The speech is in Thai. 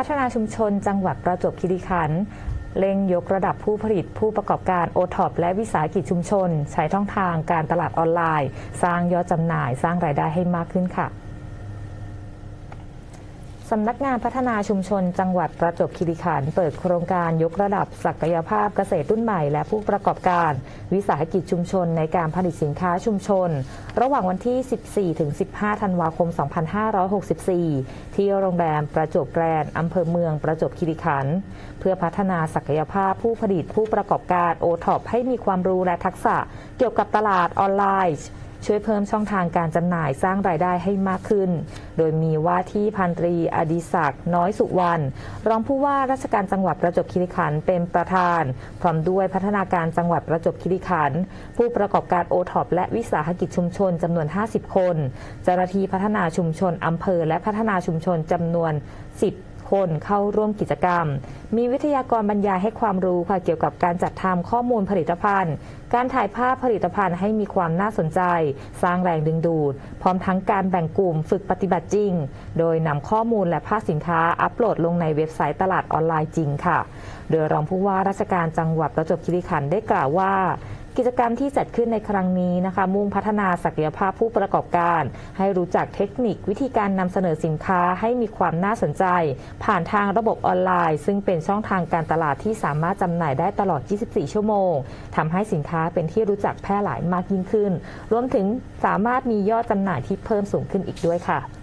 ัฒนาชุมชนจังหวัดประจวบคีรีขันธ์เร่งยกระดับผู้ผลิตผู้ประกอบการโอท็อปและวิสาหกิจชุมชน ใช้ช่องทางการตลาดออนไลน์ สร้างยอดจำหน่ายสร้างรายได้ให้มากขึ้นค่ะ สำนักงานพัฒนาชุมชนจังหวัดประจวบคีรีขันธ์เปิดโครงการยกระดับศักยภาพเกษตรรุ่นใหม่ และผู้ประกอบการ วิสาหกิจชุมชนในการผลิตสินค้าชุมชน ระหว่างวันที่ 14 ถึง 15 ธันวาคม 2564 ที่โรงแรมประจวบแกรนด์อำเภอเมืองประจวบคีรีขันธ์เพื่อพัฒนาศักยภาพผู้ผลิตผู้ประกอบการโอท็อปให้มีความรู้และทักษะ เกี่ยวกับตลาดออนไลน์ ช่วยเพิ่มช่องทางการจำหน่ายสร้างรายได้ให้มากขึ้น โดยมีว่าที่พันตรีอดิศักดิ์น้อยสุวรรณรองผู้ว่าราชการจังหวัดประจวบคีรีขันธ์เป็นประธาน พร้อมด้วยพัฒนาการจังหวัดประจวบคีรีขันธ์ผู้ประกอบการโอท็อปและวิสาหกิจชุมชนจำนวน 50 คนเจ้าหน้าที่พัฒนาชุมชนอำเภอและพัฒนาชุมชนจำนวน 10 คนเข้าร่วมกิจกรรม มีวิทยากรบรรยายให้ความรู้ค่ะเกี่ยวกับการจัดทำข้อมูลผลิตภัณฑ์ การถ่ายภาพผลิตภัณฑ์ให้มีความน่าสนใจ สร้างแรงดึงดูด พร้อมทั้งการแบ่งกลุ่มฝึกปฏิบัติจริง โดยนำข้อมูลและภาพสินค้าอัปโหลดลงในเว็บไซต์ตลาดออนไลน์จริงค่ะ โดยรองผู้ว่าราชการจังหวัดประจวบคีรีขันธ์ได้กล่าวว่า กิจกรรมที่จัดขึ้นในครั้งนี้นะคะ มุ่งพัฒนาศักยภาพผู้ประกอบการ ให้รู้จักเทคนิควิธีการนำเสนอสินค้าให้มีความน่าสนใจ ผ่านทางระบบออนไลน์ ซึ่งเป็นช่องทางการตลาดที่สามารถจำหน่ายได้ตลอด 24 ชั่วโมงทำให้สินค้าเป็นที่รู้จักแพร่หลายมากยิ่งขึ้น รวมถึงสามารถมียอดจำหน่ายที่เพิ่มสูงขึ้นอีกด้วยค่ะ